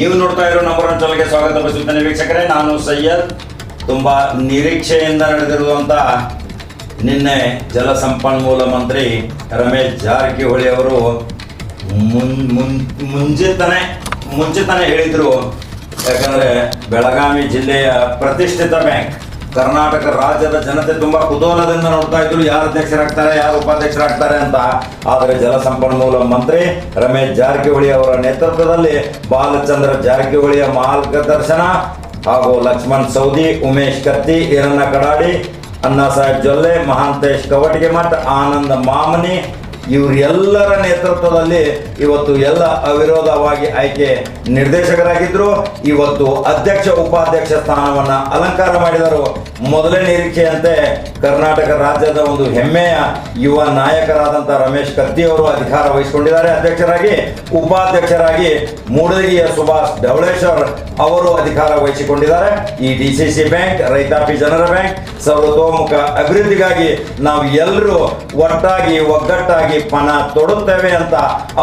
ನೀವು ನೋಡ್ತಾ ಇರೋ ನಂಬರ್ ಒನ್ ಚಾನಲ್ಗೆ ಸ್ವಾಗತ ಬಯಸುತ್ತೇನೆ ವೀಕ್ಷಕರೇ. ನಾನು ಸಯ್ಯದ್ ತುಂಬಾ ನಿರೀಕ್ಷೆಯಿಂದ ನಡೆದಿರುವಂತ ನಿನ್ನೆ ಜಲಸಂಪನ್ಮೂಲ ಮಂತ್ರಿ ರಮೇಶ್ ಜಾರಕಿಹೊಳಿ ಅವರು ಮುಂಚಿತನೆ ಮುಂಚಿತನೆ ಹೇಳಿದ್ರು. ಯಾಕಂದ್ರೆ ಬೆಳಗಾವಿ ಜಿಲ್ಲೆಯ ಪ್ರತಿಷ್ಠಿತ ಬ್ಯಾಂಕ್ ಕರ್ನಾಟಕ ರಾಜ್ಯದ ಜನತೆ ತುಂಬಾ ಕುತೂಹಲದಿಂದ ನೋಡ್ತಾ ಇದ್ರು. ಯಾರು ಅಧ್ಯಕ್ಷರಾಗ್ತಾರೆ, ಯಾರು ಉಪಾಧ್ಯಕ್ಷರಾಗ್ತಾರೆ ಅಂತ. ಆದರೆ ಜಲಸಂಪನ್ಮೂಲ ಮಂತ್ರಿ ರಮೇಶ್ ಜಾರಕಿಹೊಳಿ ಅವರ ನೇತೃತ್ವದಲ್ಲಿ ಬಾಲಚಂದ್ರ ಜಾರಕಿಹೊಳಿಯ ಮಾರ್ಗದರ್ಶನ ಹಾಗೂ ಲಕ್ಷ್ಮಣ್ ಸೌದಿ, ಉಮೇಶ್ ಕತ್ತಿ, ಈರಣ್ಣ ಕಡಾಡಿ, ಅಣ್ಣಾ ಸಾಹೇಬ್ ಜೊಲ್ಲೆ, ಮಹಾಂತೇಶ್ ಕವಟಿಗೆ ಮಠ, ಆನಂದ ಮಾಮನಿ ಇವರೆಲ್ಲರ ನೇತೃತ್ವದಲ್ಲಿ ಇವತ್ತು ಎಲ್ಲ ಅವಿರೋಧವಾಗಿ ಆಯ್ಕೆ ನಿರ್ದೇಶಕರಾಗಿದ್ರು. ಇವತ್ತು ಅಧ್ಯಕ್ಷ, ಉಪಾಧ್ಯಕ್ಷ ಸ್ಥಾನವನ್ನ ಅಲಂಕಾರ ಮಾಡಿದರು. ಮೊದಲೇ ನಿರೀಕ್ಷೆಯಂತೆ ಕರ್ನಾಟಕ ರಾಜ್ಯದ ಒಂದು ಹೆಮ್ಮೆಯ ಯುವ ನಾಯಕರಾದಂಥ ರಮೇಶ್ ಕತ್ತಿ ಅವರು ಅಧಿಕಾರ ವಹಿಸಿಕೊಂಡಿದ್ದಾರೆ. ಅಧ್ಯಕ್ಷರಾಗಿ, ಉಪಾಧ್ಯಕ್ಷರಾಗಿ ಮೂಡಲಗಿಯ ಸುಭಾಷ್ ಢವಳೇಶ್ವರ್ ಅವರು ಅಧಿಕಾರ ವಹಿಸಿಕೊಂಡಿದ್ದಾರೆ. ಈ ಡಿಸಿಸಿ ಬ್ಯಾಂಕ್, ರೈತಾಪಿ ಜನರ ಬ್ಯಾಂಕ್, ಸರ್ವತೋಮುಖ ಅಭಿವೃದ್ಧಿಗಾಗಿ ನಾವು ಎಲ್ಲರೂ ಒಟ್ಟಾಗಿ, ಒಗ್ಗಟ್ಟಾಗಿ ಪಣ ತೊಡುತ್ತೇವೆ ಅಂತ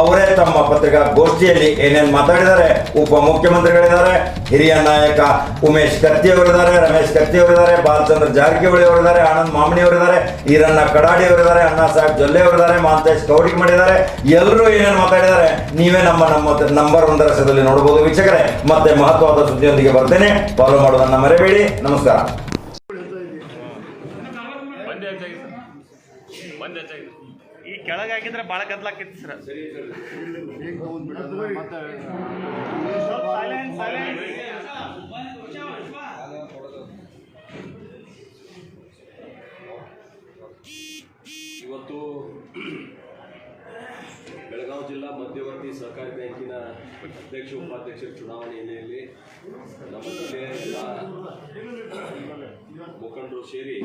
ಅವರೇ ತಮ್ಮ ಪತ್ರಿಕಾ ಗೋಷ್ಠಿಯಲ್ಲಿ ಏನೇನು ಮಾತಾಡಿದ್ದಾರೆ, ಉಪಮುಖ್ಯಮಂತ್ರಿಗಳಿದ್ದಾರೆ, ಹಿರಿಯ ನಾಯಕ ಉಮೇಶ್ ಕತ್ತಿ ಅವರಿದ್ದಾರೆ ರಮೇಶ್ ಕತ್ತಿ ಅವರಿದ್ದಾರೆ ಬಾಲಚಂದ್ರ ಜಾರಕಿಹೊಳಿ ಅವರಿದ್ದಾರೆ, ಆನಂದ್ ಮಾಮನಿ ಅವರಿದ್ದಾರೆ, ಈರಣ್ಣ ಕಡಾಡಿ ಅವರಿದ್ದಾರೆ, ಅಣ್ಣಾ ಸಾಹೇಬ್ ಜೊಲ್ಲೆ ಅವರಿದ್ದಾರೆ ಮಹಾಂತೇಶ್ ಕೌಡಿಗೆ ಮಾಡಿದ್ದಾರೆ. ಎಲ್ಲರೂ ಏನೇನು ಮಾತಾಡಿದ್ದಾರೆ, ನೀವೇ ನಮ್ಮ ನಮ್ಮ ನಂಬರ್ ಒಂದರ ರಸದಲ್ಲಿ ನೋಡಬಹುದು ವೀಕ್ಷಕರೇ. ಮತ್ತೆ ಮಹತ್ವವಾದ ಸುದ್ದಿಯೊಂದಿಗೆ ಬರ್ತೇನೆ. ಫಾಲೋ ಮಾಡೋದನ್ನ ಮರೆಯಬೇಡಿ ನಮಸ್ಕಾರ ಒಂದೇ ಹೆಚ್ಚಾಗಿ ಸರ್ ಒಂದೇ ಹೆಚ್ಚಾಗಿ ಕೆಳಗೆ ಹಾಕಿದ್ರೆ ಭಾಳ ಸರ್. ಸೈಲೆಂಟ್ ಇವತ್ತು ಬೆಳಗಾವಿ ಜಿಲ್ಲಾ ಮಧ್ಯವರ್ತಿ ಸಹಕಾರಿ ಬ್ಯಾಂಕಿನ ಅಧ್ಯಕ್ಷ ಉಪಾಧ್ಯಕ್ಷರ ಚುನಾವಣೆ ಹಿನ್ನೆಲೆಯಲ್ಲಿ ನಮ್ಮ ಜಿಲ್ಲೆಯ ಮುಖಂಡರು ಸೇರಿ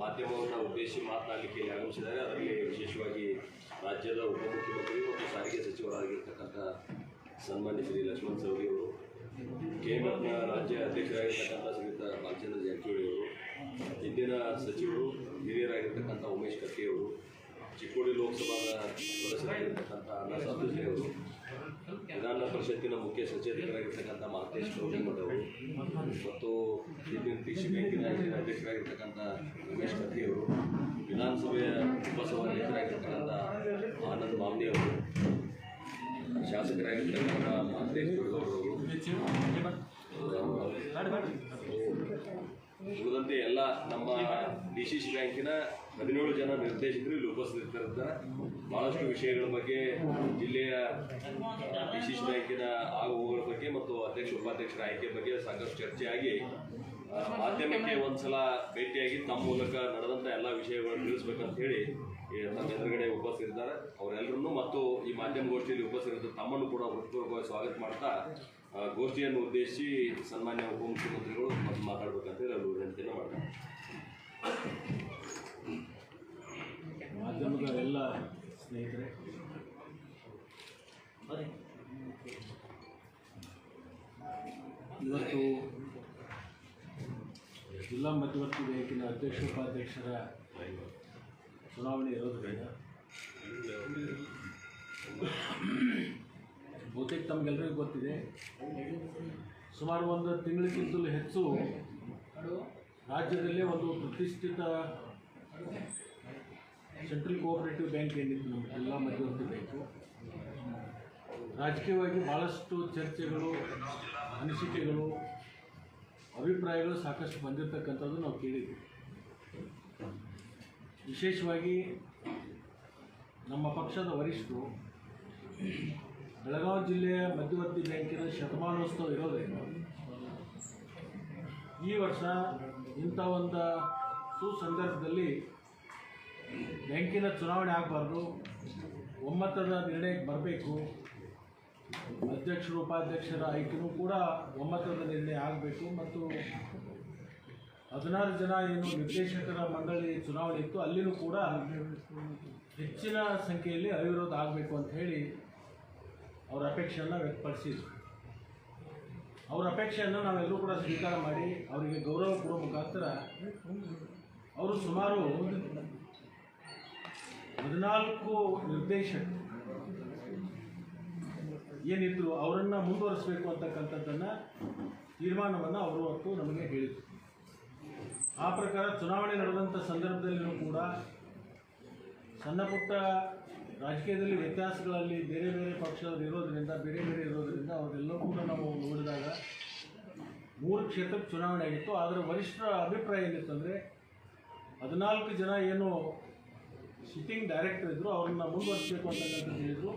ಮಾಧ್ಯಮವನ್ನು ಉದ್ದೇಶಿಸಿ ಮಾತನಾಡಲಿಕ್ಕೆ ಆಗಮಿಸಿದ್ದಾರೆ. ಅದರಲ್ಲಿ ವಿಶೇಷವಾಗಿ ರಾಜ್ಯದ ಉಪಮುಖ್ಯಮಂತ್ರಿ ಮತ್ತು ಸಾರಿಗೆ ಸಚಿವರಾಗಿರ್ತಕ್ಕಂಥ ಸನ್ಮಾನ್ಯ ಶ್ರೀ ಲಕ್ಷ್ಮಣ್ ಸವದಿ ಅವರು ರಾಜ್ಯ ಅಧ್ಯಕ್ಷರಾಗಿರ್ತಕ್ಕಂಥ ಶ್ರೀಯುತ ಬಾಲಚಂದ್ರ ಜಾರಕಿಹೊಳಿ ಅವರು ಹಿಂದಿನ ಸಚಿವರು, ಹಿರಿಯರಾಗಿರ್ತಕ್ಕಂಥ ಉಮೇಶ್ ಕತ್ತಿ ಚಿಕ್ಕೋಡಿ ಲೋಕಸಭಾದ ಸದಸ್ಯರಾಗಿರ್ತಕ್ಕಂಥ ಅಣ್ಣಾ ಸಾಧುಜಿ ಅವರು ವಿಧಾನ ಪರಿಷತ್ತಿನ ಮುಖ್ಯ ಸಚೇತಕರಾಗಿರ್ತಕ್ಕಂಥ ಮಹತೇಶ್ ಅವರು ಮತ್ತು ಇಂಡಿಯನ್ ಕೃಷಿ ಬ್ಯಾಂಕಿನ ಹಿಂದಿನ ಅಧ್ಯಕ್ಷರಾಗಿರ್ತಕ್ಕಂಥ ರಮೇಶ್ ಕತ್ತಿಯವರು ವಿಧಾನಸಭೆಯ ಉಪಸಭಾಧ್ಯಕ್ಷರಾಗಿರ್ತಕ್ಕಂಥ ಆನಂದ್ ಮಾಮ್ನಿ ಅವರು, ಶಾಸಕರಾಗಿರ್ತಕ್ಕಂಥ ಮಹತೇಶ್ ಗೌಡರು ಉಳಿದಂತೆ ಎಲ್ಲ ನಮ್ಮ ಡಿ ಸಿ ಸಿ ಬ್ಯಾಂಕಿನ ಹದಿನೇಳು ಜನ ನಿರ್ದೇಶಕರು ಇಲ್ಲಿ ಉಪಸ್ಥಿತರಿರ್ತಾರೆ ಬಹಳಷ್ಟು ವಿಷಯಗಳ ಬಗ್ಗೆ ಜಿಲ್ಲೆಯ ಡಿ ಸಿ ಸಿ ಬ್ಯಾಂಕಿನ ಆಗುವುಗಳ ಬಗ್ಗೆ ಮತ್ತು ಅಧ್ಯಕ್ಷ ಉಪಾಧ್ಯಕ್ಷರ ಆಯ್ಕೆ ಬಗ್ಗೆ ಸಾಕಷ್ಟು ಚರ್ಚೆಯಾಗಿ ಮಾಧ್ಯಮಕ್ಕೆ ಒಂದ್ಸಲ ಭೇಟಿಯಾಗಿ ತಮ್ಮ ಮೂಲಕ ನಡೆದಂಥ ಎಲ್ಲ ವಿಷಯಗಳನ್ನು ತಿಳಿಸ್ಬೇಕಂತ ಹೇಳಿ ನಮ್ಮ ಎದುರುಗಡೆ ಉಪಸ್ಥಿತಿದ್ದಾರೆ. ಅವರೆಲ್ಲರನ್ನೂ ಮತ್ತು ಈ ಮಾಧ್ಯಮ ಗೋಷ್ಠಿಯಲ್ಲಿ ಉಪಸ್ಥಿತ ತಮ್ಮನ್ನು ಕೂಡ ಹೃತ್ಪೂರ್ವಕವಾಗಿ ಸ್ವಾಗತ ಮಾಡ್ತಾ ಗೋಷ್ಠಿಯನ್ನು ಉದ್ದೇಶಿಸಿ ಸನ್ಮಾನ್ಯ ಉಪಮುಖ್ಯಮಂತ್ರಿಗಳು ಮತ್ತು ಮಾತಾಡಬೇಕಂತೇಳಿ ಅವರು ವಿನಂತಿಯನ್ನು ಮಾಡ್ತಾರೆ. ಮಾಧ್ಯಮದ ಎಲ್ಲ ಸ್ನೇಹಿತರೆ, ಇವತ್ತು ಜಿಲ್ಲಾ ಮಧ್ಯವರ್ತಿ ಬ್ಯಾಂಕಿನ ಅಧ್ಯಕ್ಷ, ಉಪಾಧ್ಯಕ್ಷರ ಚುನಾವಣೆ ಇರೋದ್ರಿಂದ ಬಹುತೇಕ ತಮಗೆಲ್ಲರಿಗೂ ಗೊತ್ತಿದೆ. ಸುಮಾರು ಒಂದು ತಿಂಗಳಿಗಿಂತಲೂ ಹೆಚ್ಚು ರಾಜ್ಯದಲ್ಲೇ ಒಂದು ಪ್ರತಿಷ್ಠಿತ ಸೆಂಟ್ರಲ್ ಕೋಆಪರೇಟಿವ್ ಬ್ಯಾಂಕ್ ಏನಿತ್ತು ನಮ್ಮ ಎಲ್ಲ ಮಧ್ಯವರ್ತಿ ಬ್ಯಾಂಕು. ರಾಜಕೀಯವಾಗಿ ಭಾಳಷ್ಟು ಚರ್ಚೆಗಳು, ಅನಿಸಿಕೆಗಳು, ಅಭಿಪ್ರಾಯಗಳು ಸಾಕಷ್ಟು ಬಂದಿರತಕ್ಕಂಥದ್ದು ನಾವು ಕೇಳಿದ್ವಿ. ವಿಶೇಷವಾಗಿ ನಮ್ಮ ಪಕ್ಷದ ವರಿಷ್ಠರು ಬೆಳಗಾವಿ ಜಿಲ್ಲೆಯ ಮಧ್ಯವರ್ತಿ ಬ್ಯಾಂಕಿನ ಶತಮಾನೋತ್ಸವ ಇರೋದ್ರಿಂದ ಈ ವರ್ಷ ಇಂಥ ಒಂದು ಸುಸಂದರ್ಭದಲ್ಲಿ ಬ್ಯಾಂಕಿನ ಚುನಾವಣೆ ಆಗಬಾರ್ದು. ಒಮ್ಮತದ ನಿರ್ಣಯಕ್ಕೆ ಬರಬೇಕು. ಅಧ್ಯಕ್ಷರು, ಉಪಾಧ್ಯಕ್ಷರ ಆಯ್ಕೆನೂ ಕೂಡ ಒಮ್ಮತದ ನಿರ್ಣಯ ಆಗಬೇಕು. ಮತ್ತು ಹದಿನಾರು ಜನ ಏನು ನಿರ್ದೇಶಕರ ಮಂಡಳಿ ಚುನಾವಣೆ ಇತ್ತು, ಅಲ್ಲಿನೂ ಕೂಡ ಹೆಚ್ಚಿನ ಸಂಖ್ಯೆಯಲ್ಲಿ ಅವಿರೋಧ ಆಗಬೇಕು ಅಂತ ಹೇಳಿ ಅವರ ಅಪೇಕ್ಷೆಯನ್ನು ವ್ಯಕ್ತಪಡಿಸಿದ್ರು. ಅವರ ಅಪೇಕ್ಷೆಯನ್ನು ನಾವೆಲ್ಲರೂ ಕೂಡ ಸ್ವೀಕಾರ ಮಾಡಿ ಅವರಿಗೆ ಗೌರವ ಕೊಡೋ ಮುಖಾಂತರ ಅವರು ಸುಮಾರು ಹದಿನಾಲ್ಕು ನಿರ್ದೇಶಕರು. ಏನಿದ್ರು ಅವರನ್ನು ಮುಂದುವರಿಸಬೇಕು ಅಂತಕ್ಕಂಥದ್ದನ್ನು ತೀರ್ಮಾನವನ್ನು ಅವರು ಹೊತ್ತು ನಮಗೆ ಹೇಳಿದರು. ಆ ಪ್ರಕಾರ ಚುನಾವಣೆ ನಡೆದಂಥ ಸಂದರ್ಭದಲ್ಲಿಯೂ ಕೂಡ ಸಣ್ಣ ಪುಟ್ಟ ರಾಜಕೀಯದಲ್ಲಿ ವ್ಯತ್ಯಾಸಗಳಲ್ಲಿ ಬೇರೆ ಬೇರೆ ಪಕ್ಷದವರು ಇರೋದರಿಂದ, ಬೇರೆ ಬೇರೆ ಇರೋದರಿಂದ ಅವರೆಲ್ಲರೂ ಕೂಡ ನಾವು ನೋಡಿದಾಗ ಮೂರು ಕ್ಷೇತ್ರಕ್ಕೆ ಚುನಾವಣೆ ಆಗಿತ್ತು. ಆದರೆ ವರಿಷ್ಠರ ಅಭಿಪ್ರಾಯ ಏನಿತ್ತು ಅಂದರೆ, ಹದಿನಾಲ್ಕು ಜನ ಏನು ಸಿಟ್ಟಿಂಗ್ ಡೈರೆಕ್ಟರ್ ಇದ್ದರು ಅವ್ರನ್ನ ಮುಂದುವರಿಸಬೇಕು ಅಂತಕ್ಕಂಥ ಹೇಳಿದರು.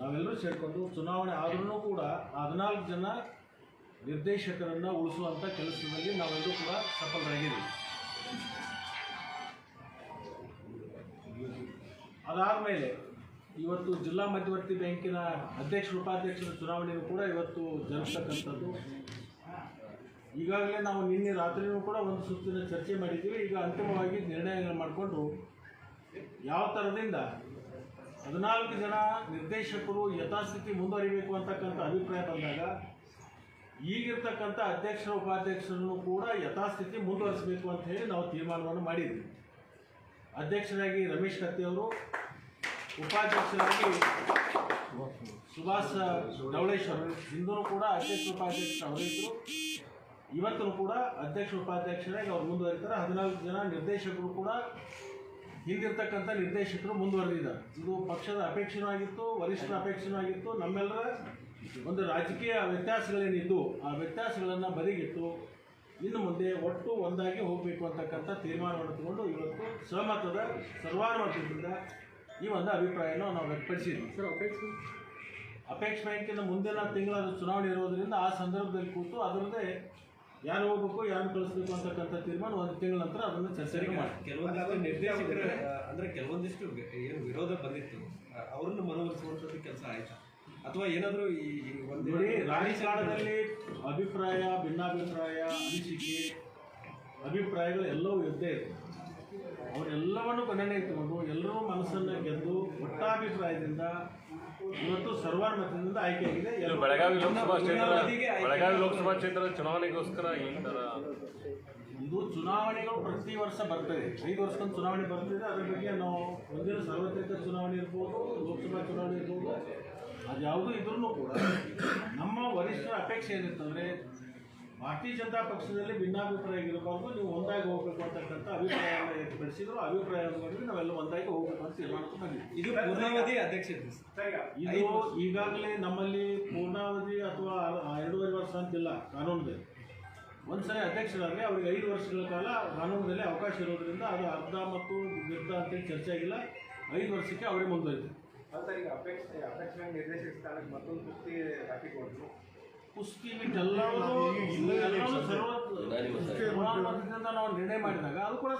ನಾವೆಲ್ಲರೂ ಸೇರಿಕೊಂಡು ಚುನಾವಣೆ ಆದ್ರೂ ಕೂಡ ಹದಿನಾಲ್ಕು ಜನ ನಿರ್ದೇಶಕರನ್ನು ಉಳಿಸುವಂಥ ಕೆಲಸದಲ್ಲಿ ನಾವೆಲ್ಲರೂ ಕೂಡ ಸಫಲರಾಗಿದ್ದೀವಿ. ಅದಾದಮೇಲೆ ಇವತ್ತು ಜಿಲ್ಲಾ ಮಧ್ಯವರ್ತಿ ಬ್ಯಾಂಕಿನ ಅಧ್ಯಕ್ಷ, ಉಪಾಧ್ಯಕ್ಷರ ಚುನಾವಣೆಯೂ ಕೂಡ ಇವತ್ತು ಜರುಗತಕ್ಕಂಥದ್ದು ಈಗಾಗಲೇ ನಾವು ನಿನ್ನೆ ರಾತ್ರಿಯೂ ಕೂಡ ಒಂದು ಸುತ್ತಿನ ಚರ್ಚೆ ಮಾಡಿದ್ದೀವಿ. ಈಗ ಅಂತಿಮವಾಗಿ ನಿರ್ಣಯಗಳನ್ನು ಮಾಡಿಕೊಂಡು ಯಾವ ಥರದಿಂದ ಹದಿನಾಲ್ಕು ಜನ ನಿರ್ದೇಶಕರು ಯಥಾಸ್ಥಿತಿ ಮುಂದುವರಿಬೇಕು ಅಂತಕ್ಕಂಥ ಅಭಿಪ್ರಾಯ ಬಂದಾಗ ಈಗಿರ್ತಕ್ಕಂಥ ಅಧ್ಯಕ್ಷರ, ಉಪಾಧ್ಯಕ್ಷರನ್ನು ಕೂಡ ಯಥಾಸ್ಥಿತಿ ಮುಂದುವರಿಸಬೇಕು ಅಂತ ಹೇಳಿ ನಾವು ತೀರ್ಮಾನವನ್ನು ಮಾಡಿದ್ವಿ. ಅಧ್ಯಕ್ಷರಾಗಿ ರಮೇಶ್ ಕತ್ತಿ ಅವರು, ಉಪಾಧ್ಯಕ್ಷರಾಗಿ ಸುಭಾಷ್ ಡವಳೇಶ್ವರ್ ಹಿಂದೂ ಕೂಡ ಅಧ್ಯಕ್ಷ ಉಪಾಧ್ಯಕ್ಷ ಅವರಿದ್ದರು ಇವತ್ತು ಕೂಡ ಅಧ್ಯಕ್ಷ ಉಪಾಧ್ಯಕ್ಷರಾಗಿ ಅವ್ರು ಮುಂದುವರಿತಾರೆ. ಹದಿನಾಲ್ಕು ಜನ ನಿರ್ದೇಶಕರು ಕೂಡ ಹಿಂದಿರ್ತಕ್ಕಂಥ ನಿರ್ದೇಶಕರು ಮುಂದುವರೆದಿದ್ದಾರೆ. ಇದು ಪಕ್ಷದ ಅಪೇಕ್ಷೆನೂ ಆಗಿತ್ತು, ವರಿಷ್ಠರ ಅಪೇಕ್ಷೆನೂ ಆಗಿತ್ತು. ನಮ್ಮೆಲ್ಲರ ಒಂದು ರಾಜಕೀಯ ವ್ಯತ್ಯಾಸಗಳೇನಿದ್ದು, ಆ ವ್ಯತ್ಯಾಸಗಳನ್ನು ಬದಿಗಿಟ್ಟು ಇನ್ನು ಮುಂದೆ ಒಟ್ಟು ಒಂದಾಗಿ ಹೋಗಬೇಕು ಅಂತಕ್ಕಂಥ ತೀರ್ಮಾನವನ್ನು ತಗೊಂಡು ಇವತ್ತು ಸಹಮತದ ಸರ್ವಾನುಮತದಿಂದ ಈ ಒಂದು ಅಭಿಪ್ರಾಯವನ್ನು ನಾವು ವ್ಯಕ್ತಪಡಿಸಿದ್ವಿ. ಸರ್ ಅಪೇಕ್ಷೆ? ಅಪೇಕ್ಷ ಬ್ಯಾಂಕಿನ ಮುಂದಿನ ತಿಂಗಳ ಚುನಾವಣೆ ಇರೋದರಿಂದ ಆ ಸಂದರ್ಭದಲ್ಲಿ ಕೂತು ಅದರದ್ದೇ ಯಾರು ಹೋಗ್ಬೇಕು ಯಾರು ಕಳಿಸ್ಬೇಕು ಅಂತಕ್ಕಂಥ ತೀರ್ಮಾನ ಒಂದು ತಿಂಗಳ ನಂತರ ಅದನ್ನು ಚರ್ಚೆ ಮಾಡಿ. ಕೆಲವೊಂದು ನಿರ್ದೇಶಕರ ಅಂದರೆ ಕೆಲವೊಂದಿಷ್ಟು ಏನು ವಿರೋಧ ಬಂದಿತ್ತು. ಅವ್ರನ್ನ ಅವರನ್ನು ಮನವೊಲಿಸುವಂಥದ್ದು ಕೆಲಸ ಆಯ್ತಾ. ಅಥವಾ ಏನಾದರೂ ಈ ಒಂದು ರಾಜಕಾರಣದಲ್ಲಿ ಅಭಿಪ್ರಾಯ ಭಿನ್ನಾಭಿಪ್ರಾಯ ಅನಿಸಿಕೆ ಅಭಿಪ್ರಾಯಗಳು ಎಲ್ಲವೂ ಇದ್ದೇ ಇದೆ ಅವರೆಲ್ಲವನ್ನು ಗಣನೆಗೆ ತಗೊಂಡು ಎಲ್ಲರೂ ಮನಸ್ಸನ್ನು ಗೆದ್ದು ಒಟ್ಟಾಭಿಪ್ರಾಯದಿಂದ ಇವತ್ತು ಸರ್ವಾನುಮತದಿಂದ ಆಯ್ಕೆಯಾಗಿದೆ. ಇದು ಬೆಳಗಾವಿ ಲೋಕಸಭಾ ಕ್ಷೇತ್ರ ಬೆಳಗಾವಿ ಲೋಕಸಭಾ ಕ್ಷೇತ್ರದ ಚುನಾವಣೆಗೋಸ್ಕರ ಈ ಥರ ಇದು ಚುನಾವಣೆಗಳು ಪ್ರತಿ ವರ್ಷ ಬರ್ತದೆ. ಐದು ವರ್ಷಕ್ಕೊಂದು ಚುನಾವಣೆ ಬರ್ತದೆ. ಅದರ ಬಗ್ಗೆ ನಾವು ಮುಂದಿನ ಸಾರ್ವತ್ರಿಕ ಚುನಾವಣೆ ಇರ್ಬೋದು ಲೋಕಸಭಾ ಚುನಾವಣೆ ಇರ್ಬೋದು. ಅದ್ಯಾವುದೂ ಇದ್ರೂ ಕೂಡ ನಮ್ಮ ವರಿಷ್ಠರ ಅಪೇಕ್ಷೆ ಏನಿತ್ತಂದರೆ ಭಾರತೀಯ ಜನತಾ ಪಕ್ಷದಲ್ಲಿ ಭಿನ್ನಾಭಿಪ್ರಾಯ ಇರಬಾರ್ದು ನೀವು ಒಂದಾಗಿ ಹೋಗಬೇಕು ಅಂತಕ್ಕಂಥ ಅಭಿಪ್ರಾಯವನ್ನು ವ್ಯಕ್ತಪಡಿಸಿದ್ರು. ಅಭಿಪ್ರಾಯವನ್ನು ನೋಡಿದ್ರೆ ನಾವೆಲ್ಲ ಒಂದಾಗಿ ಹೋಗಬೇಕು ಅಂತ ತೀರ್ಮಾನಕ್ಕೆ ಇದು ಪೂರ್ಣಾವಧಿ ಅಧ್ಯಕ್ಷತೆ ಸರ್. ಇದು ಈಗಾಗಲೇ ನಮ್ಮಲ್ಲಿ ಪೂರ್ಣಾವಧಿ ಅಥವಾ ಎರಡೂವರೆ ವರ್ಷ ಅಂತಿಲ್ಲ ಕಾನೂನಿದೆ ಒಂದ್ಸರಿ ಅಧ್ಯಕ್ಷರಾದರೆ ಅವ್ರಿಗೆ ಐದು ವರ್ಷಗಳ ಕಾಲ ಕಾನೂನಿನಲ್ಲಿ ಅವಕಾಶ ಇರೋದ್ರಿಂದ ಅದು ಅರ್ಧ ಮತ್ತು ವಿರುದ್ಧ ಅಂತೇಳಿ ಚರ್ಚೆ ಆಗಿಲ್ಲ. ಐದು ವರ್ಷಕ್ಕೆ ಅವರೇ ಮುಂದುವರಿತು ಸರ್ ಈಗ ಅಪೇಕ್ಷೆ ಅಪೇಕ್ಷ ನಿರ್ದೇಶಕ ಸ್ಥಾನಕ್ಕೆ ಮತ್ತೊಂದು ಕುಸ್ತಿ ಬಿಟ್ಟೆಲ್ಲವೂ ನಾವು ನಿರ್ಣಯ ಮಾಡಿದಾಗ ಅದು ಕೂಡ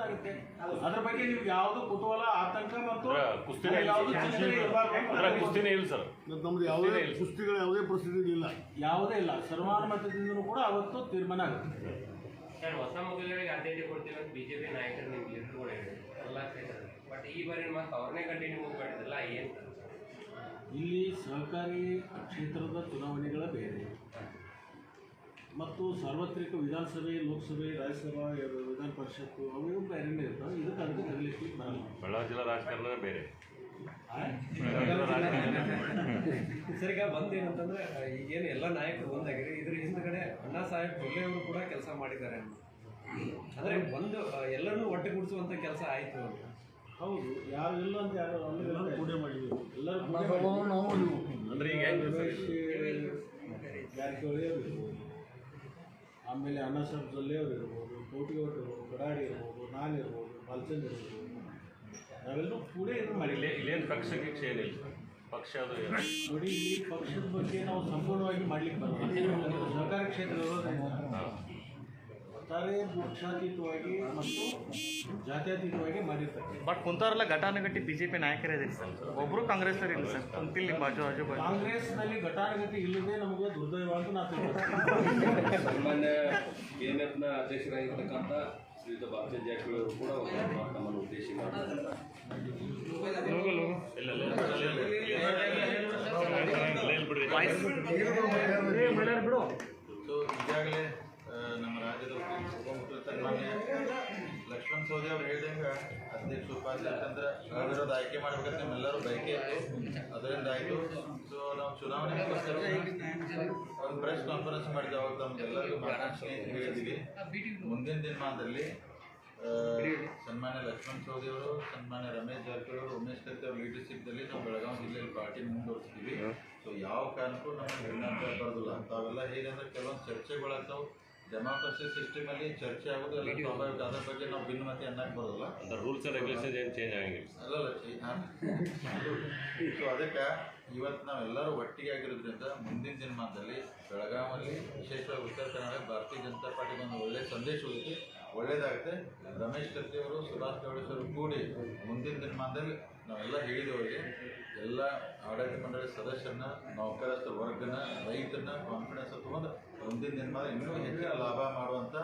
ಆಗುತ್ತೆ ಅದ್ರ ಬಗ್ಗೆ ನೀವು ಯಾವುದು ಕುತೂಹಲ ಆತಂಕ ಮತ್ತು ಕುಸ್ತಿನೇ ಇಲ್ಲ. ಸರ್. ನಮ್ದು ಯಾವುದೇ ಕುಸ್ತಿಗಳ ಯಾವುದೇ ಪ್ರಸಿದ್ಧಿ ಇಲ್ಲ. ಯಾವುದೇ ಇಲ್ಲ. ಸರ್ವಾನುಮತದಿಂದಲೂ ಕೂಡ ಅವತ್ತು ತೀರ್ಮಾನ ಆಗುತ್ತೆ. ಸರ್ ಹೊಸ ಮಕ್ಕಳಿಗೆ ಆದ್ಯತೆ ಕೊಡ್ತೀವಿ ಅಂತ ಬಿಜೆಪಿ ನಾಯಕರು ನಿಮ್ಗೆ ಎಲ್ಲ ಕ್ಷೇತ್ರದಲ್ಲಿ. ಬಟ್ ಈ ಬಾರಿ ಮತ್ತೆ ಅವ್ರನ್ನೇ ಕಂಟಿನ್ಯೂ ಮಾಡಿದ್ರಲ್ಲ ಏನು? ಇಲ್ಲಿ ಸಹಕಾರಿ ಕ್ಷೇತ್ರದ ಚುನಾವಣೆಗಳ ಬೇರೆ. ಮತ್ತು ಸಾರ್ವತ್ರಿಕ ವಿಧಾನಸಭೆ ಲೋಕಸಭೆ ರಾಜ್ಯಸಭಾ ವಿಧಾನ ಪರಿಷತ್ತು ಅವು ಬೇರೆನೇ ಇರ್ತವೆ ಇದಕ್ಕೆ ಅದಕ್ಕೆ ತರಲಿಕ್ಕೆ ಬರಲ್ಲ. ಬಳ್ಳಾರಿ ಜಿಲ್ಲಾ ರಾಜಕಾರಣ ಬೇರೆ. ಸರಿಗ ಸರ್ ಈಗ ಒಂದೇನಂತಂದ್ರೆ ಈಗೇನು ಎಲ್ಲ ನಾಯಕರು ಒಂದಾಗಿದೆ ಇದ್ರ ಹಿಂದ್ಗಡೆ ಅಣ್ಣಾ ಸಾಹೇಬ್ ಕೊಲ್ಲೆ ಅವರು ಕೂಡ ಕೆಲಸ ಮಾಡಿದ್ದಾರೆ. ಅಂದ್ರೆ ಒಂದು ಎಲ್ಲರನ್ನೂ ಒಟ್ಟುಗೂಡಿಸುವಂತ ಕೆಲಸ ಆಯ್ತು ಅಂತ. ಹೌದು ಯಾರು ಇಲ್ಲ ಅಂತ ಯಾರು ಎಲ್ಲರೂ ಕೂಡೆ ಮಾಡಿದ್ವಿ ಎಲ್ಲರೂ ಅಂದ್ರೆ ಈಗ ಸರ್ ಜಾರಕಿಹೊಳಿ ಇರ್ಬೋದು. ಆಮೇಲೆ ಅಣ್ಣಾಸಾಹೇಬ್ ಜೊಲ್ಲೆ ಅವರು ಇರ್ಬೋದು ಕೋಟಿಗೌಡ ಇರ್ಬೋದು ಕೊಡಾಡಿ ಇರ್ಬೋದು ನಾನು ಇರ್ಬೋದು ಬಲ್ಚಂದ್ ಇರ್ಬೋದು. ನಾವೆಲ್ಲರೂ ಕೂಡೇ ಇದು ಮಾಡಿಲ್ಲ ಇಲ್ಲೇ ಇಲ್ಲೇನು ಪಕ್ಷ ಗಿಕ್ಷ ಏನಿಲ್ಲ. ಪಕ್ಷ ಅದು? ನೋಡಿ ಈ ಪಕ್ಷದ ಬಗ್ಗೆ ನಾವು ಸಂಪೂರ್ಣವಾಗಿ ಮಾಡ್ಲಿಕ್ಕೆ ಬರಲ್ಲ. ಸಹಕಾರ ಕ್ಷೇತ್ರ ಇರೋದ್ರಿಂದ ಒಟ್ಟಾರೆ ಪಕ್ಷಾತೀತವಾಗಿ ಮತ್ತು ಜಾತ್ಯತೀತವಾಗಿ ಮಾಡಿರ್ತಾರೆ ಬಟ್ ಕುಂತವ್ರೆಲ್ಲ ಘಟಾನುಘಟಿ ಬಿಜೆಪಿ ನಾಯಕರೇ ಇದ್ದೀರಿ ಸರ್ ಒಬ್ರು ಕಾಂಗ್ರೆಸ್ ಇಲ್ಲ ಸರ್ ಕುಂತಿಲ್ಲ ನಿಮ್ಮ ಬಾಜು ಬಾಜು ಬಾಜು ಕಾಂಗ್ರೆಸ್ನಲ್ಲಿ ಘಟಾನುಘಟಿ ಇಲ್ಲದೆ ನಮಗೆ ದುರ್ದೈವ ಅಂತ ನಾ ತಿಳ್ಕೊಳ್ತೀನಿ ಸನ್ಮಾನ್ಯ ಕೆಎನ್ಎಫ್ನ ಅಧ್ಯಕ್ಷರಾಗಿರ್ತಕ್ಕಂಥ ಶ್ರೀಯುತ ಬಾಲಚಂದ್ರ ಜಾರಕಿಹೊಳಿ ಅವರು ಕೂಡ ಒಂದು ಮಾತು ನಮ್ಮನ್ನು ಉದ್ದೇಶಿ ಮಾಡ್ತಾರೆ ಇಲ್ಲ ಇಲ್ಲ, ಲಕ್ಷ್ಮಣ್ ಸೌದಿ ಅವ್ರು ಹೇಳಿದಂಗ ಅಧ್ಯಕ್ಷ ಉಪಾಧ್ಯಕ್ಷ ಅಂದ್ರೆ ಅವಿರೋಧ ಆಯ್ಕೆ ಮಾಡ್ಬೇಕಂತ ನಿಮ್ಮೆಲ್ಲರೂ ಬಯಕೆ ಇತ್ತು. ಅದರಿಂದ ಆಯ್ತು. ಸೊ ನಾವು ಚುನಾವಣೆ ಒಂದು ಪ್ರೆಸ್ ಕಾನ್ಫರೆನ್ಸ್ ಮಾಡಿದ್ವಿ ಅವಾಗ ನಮ್ಗೆಲ್ಲರಿಗೂ ಹೇಳಿದ್ವಿ ಮುಂದಿನ ದಿನಮಾನದಲ್ಲಿ ಸನ್ಮಾನ್ಯ ಲಕ್ಷ್ಮಣ್ ಸೌದಿ ಅವರು, ಸನ್ಮಾನ್ಯ ರಮೇಶ್ ಜಾರಕಿಹೊಳಿ ಅವರು, ಉಮೇಶ್ ಕತ್ತಿ ಅವ್ರ ಲೀಡರ್ಶಿಪ್ದಲ್ಲಿ ನಾವು ಬೆಳಗಾವಿ ಜಿಲ್ಲೆಯಲ್ಲಿ ಪಾರ್ಟಿ ಮುಂದುವರಿಸ್ತೀವಿ. ಸೊ ಯಾವ ಕಾರಣಕ್ಕೂ ನಮಗೆ ಬರೋದಿಲ್ಲ. ಅಂತವೆಲ್ಲ ಏನಂದ್ರೆ ಕೆಲವೊಂದು ಚರ್ಚೆಗಳಾಗ್ತಾವೆ. ಡೆಮಾಕ್ರಸಿ ಸಿಸ್ಟಮಲ್ಲಿ ಚರ್ಚೆ ಆಗೋದು ಎಲ್ಲ ಸ್ವಾಭಾವಿಕ ಅದ್ರ ಬಗ್ಗೆ ನಾವು ಭಿನ್ನಮತಿ ಅನ್ನಕ್ಕೆ ಬರೋದಿಲ್ಲ. ರೂಲ್ಸ್ ಆ್ಯಂಡ್ ರೆಗ್ಯುಲೇಷನ್ ಏನು ಚೇಂಜ್ ಆಗಿಲ್ಲ. ಅಲ್ಲಲ್ಲ ಸೊ ಅದಕ್ಕೆ ಇವತ್ತು ನಾವೆಲ್ಲರೂ ಒಟ್ಟಿಗೆ ಆಗಿರೋದ್ರಿಂದ ಮುಂದಿನ ದಿನಮಾನದಲ್ಲಿ ಬೆಳಗಾವಲ್ಲಿ ವಿಶೇಷವಾಗಿ ಉತ್ತರ ಕನ್ನಡ ಭಾರತೀಯ ಜನತಾ ಪಾರ್ಟಿಗೆ ಒಂದು ಒಳ್ಳೆಯ ಸಂದೇಶ ಉಳಿಸಿ ಒಳ್ಳೇದಾಗುತ್ತೆ. ರಮೇಶ್ ಕತ್ತಿಯವರು ಸುಭಾಷ್ ಅವರು ಕೂಡಿ ಮುಂದಿನ ದಿನಮಾನದಲ್ಲಿ ನಾವೆಲ್ಲ ಹೇಳಿದವರಿಗೆ ಎಲ್ಲ ಆಡಳಿತ ಮಂಡಳಿ ಸದಸ್ಯರನ್ನ ನೌಕರಸ್ಥ ವರ್ಗನ ರೈತನ ಕಾನ್ಫಿಡೆನ್ಸ್ ತಗೊಂಡು ಮುಂದಿನ ದಿನಮಾನ ಇನ್ನೂ ಹೆಚ್ಚಿನ ಲಾಭ ಮಾಡುವಂಥ